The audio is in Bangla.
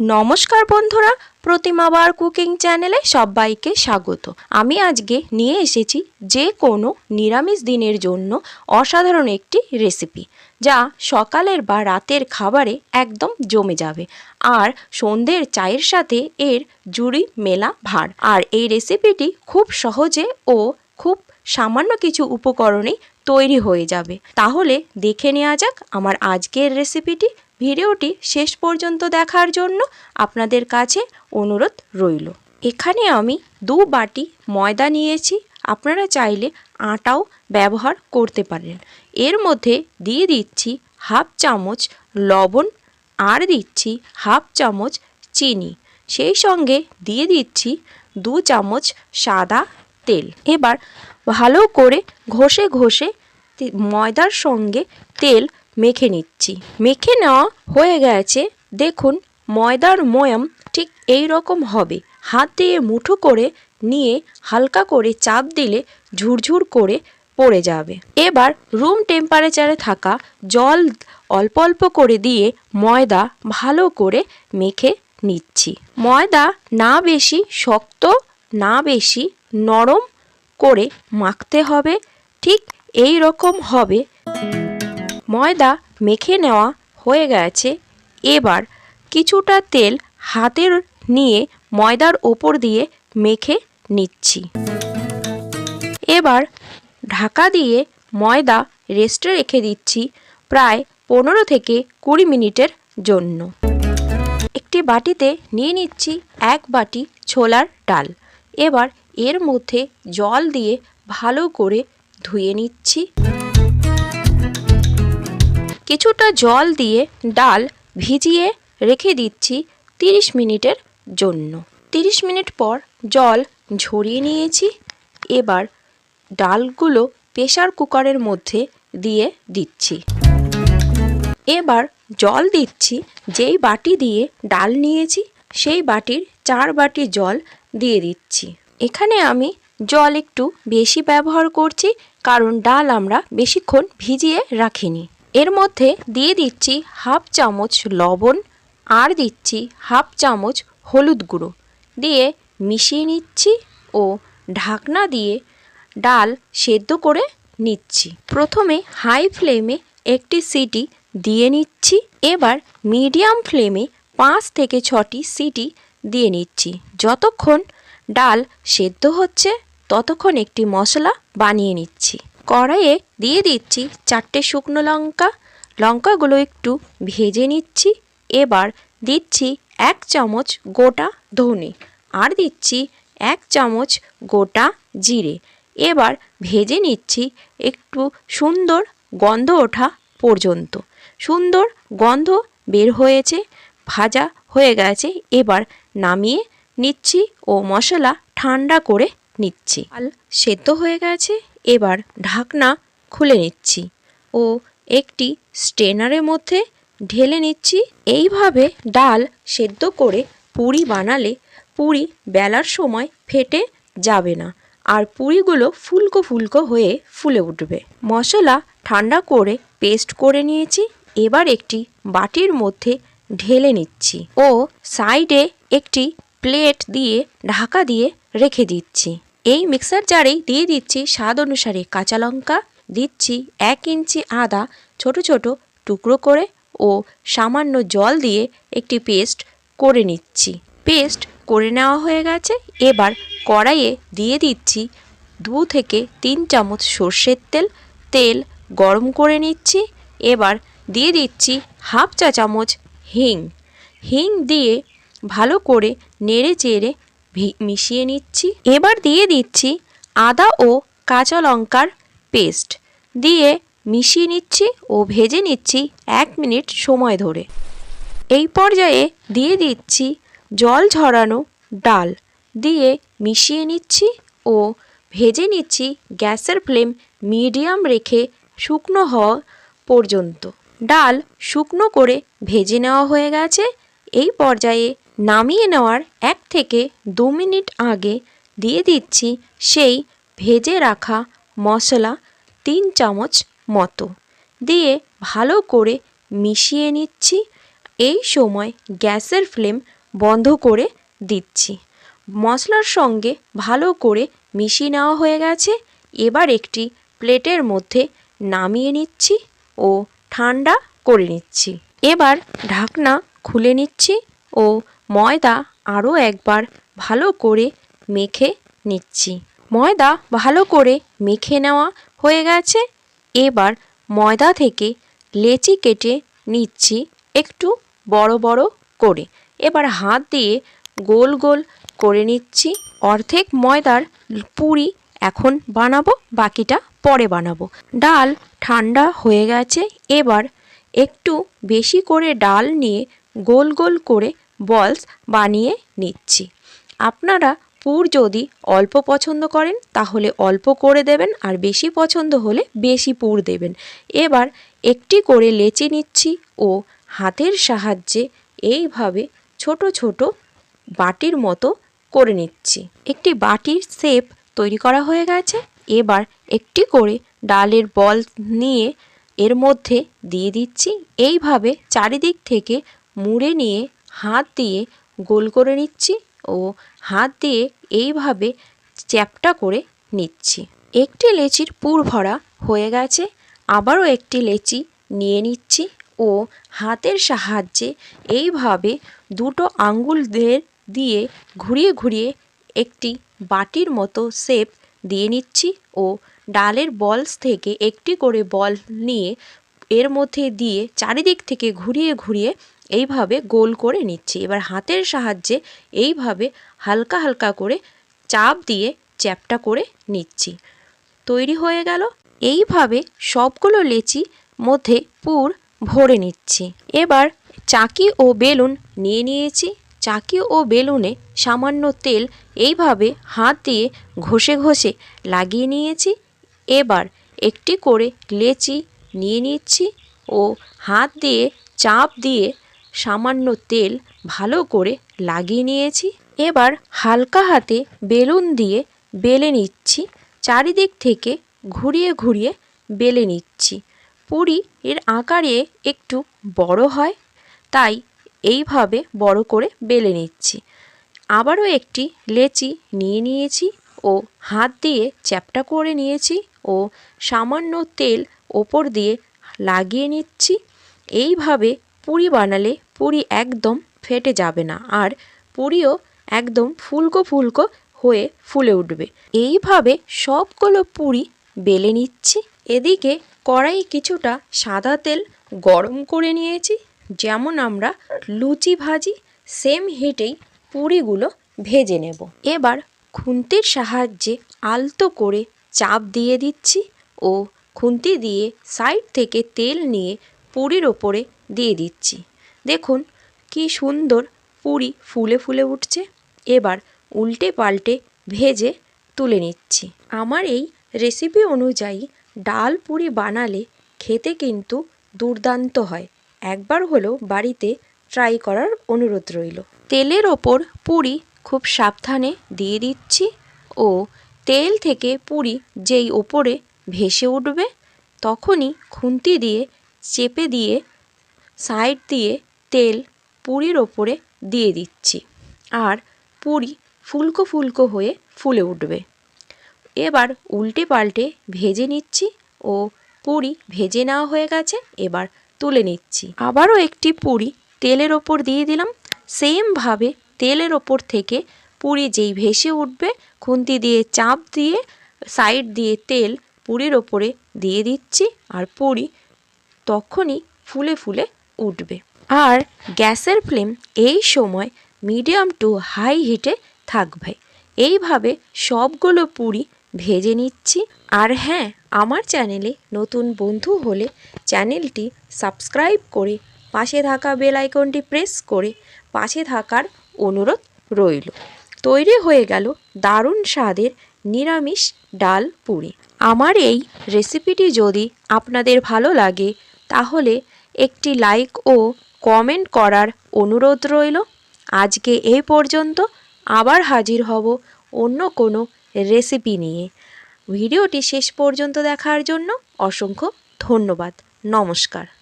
নমস্কার বন্ধুরা প্রতিমাবার কুকিং চ্যানেলে সবাইকে স্বাগত। আমি আজকে নিয়ে এসেছি যে কোনো নিরামিষ দিনের জন্য অসাধারণ একটি রেসিপি, যা সকালের বা রাতের খাবারে একদম জমে যাবে। আর সন্ধ্যের চায়ের সাথে এর জুড়ি মেলা ভার। আর এই রেসিপিটি খুব সহজে ও খুব সামান্য কিছু উপকরণেই তৈরি হয়ে যাবে। তাহলে দেখে নেওয়া যাক আমার আজকের রেসিপিটি ভিডিওটি শেষ পর্যন্ত দেখার জন্য আপনাদের কাছে অনুরোধ রইল। এখানে আমি দু বাটি ময়দা নিয়েছি। আপনারা চাইলে আটাও ব্যবহার করতে পারেন। এর মধ্যে দিয়ে দিচ্ছি হাফ চামচ লবণ আর দিচ্ছি হাফ চামচ চিনি। সেই সঙ্গে দিয়ে দিচ্ছি দু চামচ সাদা তেল। এবার ভালো করে ঘষে ঘষে ময়দার সঙ্গে তেল মেখে নিচ্ছি। মেখে নেওয়া হয়ে গেছে। দেখুন, ময়দার ময়াম ঠিক এই রকম হবে। হাত দিয়ে মুঠো করে নিয়ে হালকা করে চাপ দিলে ঝুরঝুর করে পড়ে যাবে। এবার রুম টেম্পারেচারে থাকা জল অল্প অল্প করে দিয়ে ময়দা ভালো করে মেখে নিচ্ছি। ময়দা না বেশি শক্ত, না বেশি নরম করে মাখতে হবে। ঠিক এই রকম হবে ময়দা মেখে নেওয়া হয়ে গেছে। এবার কিছুটা তেল হাতের নিয়ে ময়দার ওপর দিয়ে মেখে নিচ্ছি। এবার ঢাকা দিয়ে ময়দা রেস্টে রেখে দিচ্ছি প্রায় পনেরো থেকে কুড়ি মিনিটের জন্য। একটি বাটিতে নিয়ে নিচ্ছি এক বাটি ছোলার ডাল। এবার এর মধ্যে জল দিয়ে ভালো করে ধুয়ে নিচ্ছি। কিছুটা জল দিয়ে ডাল ভিজিয়ে রেখে দিচ্ছি তিরিশ মিনিটের জন্য। তিরিশ মিনিট পর জল ঝরিয়ে নিয়েছি। এবার ডালগুলো প্রেসার কুকারের মধ্যে দিয়ে দিচ্ছি। এবার জল দিচ্ছি, যেই বাটি দিয়ে ডাল নিয়েছি, সেই বাটির চার বাটি জল দিয়ে দিচ্ছি। এখানে আমি জল একটু বেশি ব্যবহার করছি, কারণ ডাল আমরা বেশিক্ষণ ভিজিয়ে রাখিনি। এর মধ্যে দিয়ে দিচ্ছি হাফ চামচ লবণ আর দিচ্ছি হাফ চামচ হলুদ গুঁড়ো। দিয়ে মিশিয়ে নিচ্ছি ও ঢাকনা দিয়ে ডাল সেদ্ধ করে নিচ্ছি। প্রথমে হাই ফ্লেমে একটি সিটি দিয়ে নিচ্ছি। এবার মিডিয়াম ফ্লেমে পাঁচ থেকে ছটি সিটি দিয়ে নিচ্ছি। যতক্ষণ ডাল সেদ্ধ হচ্ছে, ততক্ষণ একটি মশলা বানিয়ে নিচ্ছি। কড়াইয়ে দিয়ে দিচ্ছি চারটে শুকনো লঙ্কা। লঙ্কাগুলো একটু ভেজে নিচ্ছি। এবার দিচ্ছি এক চামচ গোটা ধনে আর দিচ্ছি এক চামচ গোটা জিরে। এবার ভেজে নিচ্ছি একটু সুন্দর গন্ধ ওঠা পর্যন্ত। সুন্দর গন্ধ বের হয়েছে, ভাজা হয়ে গেছে। এবার নামিয়ে নিচ্ছি ও মশলা ঠান্ডা করে নিচ্ছি। আল সেদ্ধ হয়ে গেছে। এবার ঢাকনা খুলে নিচ্ছি। ও একটি স্টেনারের মধ্যে ঢেলে নিচ্ছি। এইভাবে ডাল সেদ্ধ করে পুরি বানালে পুরি বেলার সময় ফেটে যাবে না আর পুরিগুলো ফুলকো ফুলকো হয়ে ফুলে উঠবে। মশলা ঠান্ডা করে পেস্ট করে নিয়েছি। এবার একটি বাটির মধ্যে ঢেলে নিচ্ছি। ও সাইডে একটি প্লেট দিয়ে ঢাকা দিয়ে রেখে দিচ্ছি। এই মিক্সার জারেই দিয়ে দিচ্ছি স্বাদ অনুসারে কাঁচা লঙ্কা, দিচ্ছি এক ইঞ্চি আদা, ছোট ছোট টুকরো করে ও সামান্য জল দিয়ে একটি পেস্ট করে নিচ্ছি। পেস্ট করে নেওয়া হয়ে গেছে। এবার কড়াইয়ে দিয়ে দিচ্ছি দু থেকে তিন চামচ সর্ষের তেল। তেল গরম করে নিচ্ছি। এবার দিয়ে দিচ্ছি হাফ চা চামচ হিং। হিং দিয়ে ভালো করে নেড়ে চেড়ে মিশিয়ে নিচ্ছি। এবার দিয়ে দিচ্ছি আদা ও কাঁচা লঙ্কার পেস্ট। দিয়ে মিশিয়ে নিচ্ছি ও ভেজে নিচ্ছি এক মিনিট সময় ধরে। এই পর্যায়ে দিয়ে দিচ্ছি জল ঝরানো ডাল। দিয়ে মিশিয়ে নিচ্ছি ও ভেজে নিচ্ছি গ্যাসের ফ্লেম মিডিয়াম রেখে শুকনো হওয়া পর্যন্ত। ডাল শুকনো করে ভেজে নেওয়া হয়ে গেছে। এই পর্যায়ে নামিয়ে নেওয়ার এক থেকে দু মিনিট আগে দিয়ে দিচ্ছি সেই ভেজে রাখা মশলা তিন চামচ মতো। দিয়ে ভালো করে মিশিয়ে নিচ্ছি। এই সময় গ্যাসের ফ্লেম বন্ধ করে দিচ্ছি। মশলার সঙ্গে ভালো করে মিশিয়ে নেওয়া হয়ে গেছে। এবার একটি প্লেটের মধ্যে নামিয়ে নিচ্ছি ও ঠান্ডা করে নিচ্ছি। এবার ঢাকনা খুলে নিচ্ছি ও ময়দা আরও একবার ভালো করে মেখে নিচ্ছি। ময়দা ভালো করে মেখে নেওয়া হয়ে গেছে। এবার ময়দা থেকে লেচি কেটে নিচ্ছি একটু বড় বড় করে। এবার হাত দিয়ে গোল গোল করে নিচ্ছি। অর্ধেক ময়দার পুরি এখন বানাবো, বাকিটা পরে বানাবো। ডাল ঠান্ডা হয়ে গেছে। এবার একটু বেশি করে ডাল নিয়ে গোল গোল করে বলস বানিয়ে নিচ্ছি। আপনারা পুর যদি অল্প পছন্দ করেন, তাহলে অল্প করে দেবেন আর বেশি পছন্দ হলে বেশি পুর দেবেন। এবার একটি করে লেচি নিচ্ছি ও হাতের সাহায্যে এইভাবে ছোট ছোট বাটির মতো করে নিচ্ছি। একটি বাটির শেপ তৈরি করা হয়ে গেছে। এবার একটি করে ডালের বল নিয়ে এর মধ্যে দিয়ে দিচ্ছি। এইভাবে চারিদিক থেকে মুড়ে নিয়ে হাত দিয়ে গোল করে নিচ্ছি ও হাত দিয়ে এইভাবে চ্যাপটা করে নিচ্ছি। একটি লেচির পুর ভরা হয়ে গেছে, আবারও একটি লেচি নিয়ে নিচ্ছি ও হাতের সাহায্যে এইভাবে দুটো আঙ্গুল দিয়ে দিয়ে ঘুরিয়ে ঘুরিয়ে একটি বাটির মতো শেপ দিয়ে নিচ্ছি ও ডালের বলস থেকে একটি করে বল নিয়ে এর মধ্যে দিয়ে চারিদিক থেকে ঘুরিয়ে ঘুরিয়ে এইভাবে গোল করে নিচ্ছি। এবার হাতের সাহায্যে এইভাবে হালকা হালকা করে চাপ দিয়ে চ্যাপটা করে নিচ্ছি। তৈরি হয়ে গেল। এইভাবে সবগুলো লেচি মধ্যে পুর ভরে নিচ্ছি। এবার চাকি ও বেলুন নিয়ে নিয়েছি। চাকি ও বেলুনে সামান্য তেল এইভাবে হাত দিয়ে ঘষে ঘষে লাগিয়ে নিয়েছি। এবার একটি করে লেচি নিয়ে নিচ্ছি ও হাত দিয়ে চাপ দিয়ে সামান্য তেল ভালো করে লাগিয়ে নিয়েছি। এবার হালকা হাতে বেলুন দিয়ে বেলে নিচ্ছি। চারিদিক থেকে ঘুরিয়ে ঘুরিয়ে বেলে নিচ্ছি। পুরি এর আকারে একটু বড় হয়, তাই এইভাবে বড় করে বেলে নিচ্ছি। আবারও একটি লেচি নিয়ে নিয়েছি ও হাত দিয়ে চ্যাপটা করে নিয়েছি ও সামান্য তেল ওপর দিয়ে লাগিয়ে নিচ্ছি। এইভাবে পুরি বানালে পুরি একদম ফেটে যাবে না আর পুরিও একদম ফুলকো ফুলকো হয়ে ফুলে উঠবে। এইভাবে সবগুলো পুরি বেলে নিচ্ছি। এদিকে কড়াই কিছুটা সাদা তেল গরম করে নিয়েছি। যেমন আমরা লুচি ভাজি, সেম হিটেই পুরিগুলো ভেজে নেব। এবার খুন্তির সাহায্যে আলতো করে চাপ দিয়ে দিচ্ছি ও খুন্তি দিয়ে সাইড থেকে তেল নিয়ে পুরির ওপরে দিয়ে দিচ্ছি। দেখুন, কি সুন্দর পুরি ফুলে ফুলে উঠছে। এবার উল্টে পাল্টে ভেজে তুলে নিচ্ছি। আমার এই রেসিপি অনুযায়ী ডাল পুরি বানালে খেতে কিন্তু দুর্দান্ত হয়। একবার হলেও বাড়িতে ট্রাই করার অনুরোধ রইল। তেলের ওপর পুরি খুব সাবধানে দিয়ে দিচ্ছি ও তেল থেকে পুরি যেই ওপরে ভেসে উঠবে, তখনই খুন্তি দিয়ে চেপে দিয়ে সাইড দিয়ে তেল পুরির ওপরে দিয়ে দিচ্ছি। আর পুরি ফুলকো ফুলকো হয়ে ফুলে উঠবে। এবার উল্টে পাল্টে ভেজে নিচ্ছি ও পুরি ভেজে নেওয়া হয়ে গেছে, এবার তুলে নিচ্ছি। আবারও একটি পুরি তেলের ওপর দিয়ে দিলাম। সেমভাবে তেলের ওপর থেকে পুরি যেই ভেসে উঠবে, খুন্তি দিয়ে চাপ দিয়ে সাইড দিয়ে তেল পুরির ওপরে দিয়ে দিচ্ছি। আর পুরি তখনই ফুলে ফুলে উঠবে। আর গ্যাসের ফ্লেম এই সময় মিডিয়াম টু হাই হিটে থাকবে এইভাবে সবগুলো পুরি ভেজে নিচ্ছি। আর হ্যাঁ আমার চ্যানেলে নতুন বন্ধু হলে চ্যানেলটি সাবস্ক্রাইব করে পাশে থাকা বেল আইকনটি প্রেস করে পাশে থাকার অনুরোধ রইল। তৈরি হয়ে গেল দারুণ স্বাদের নিরামিষ ডাল পুরি। আমার এই রেসিপিটি যদি আপনাদের ভালো লাগে, তাহলে একটি লাইক ও কমেন্ট করার অনুরোধ রইল। আজকে এ পর্যন্ত আবার হাজির হব অন্য কোনো রেসিপি নিয়ে। ভিডিওটি শেষ পর্যন্ত দেখার জন্য অসংখ্য ধন্যবাদ। নমস্কার।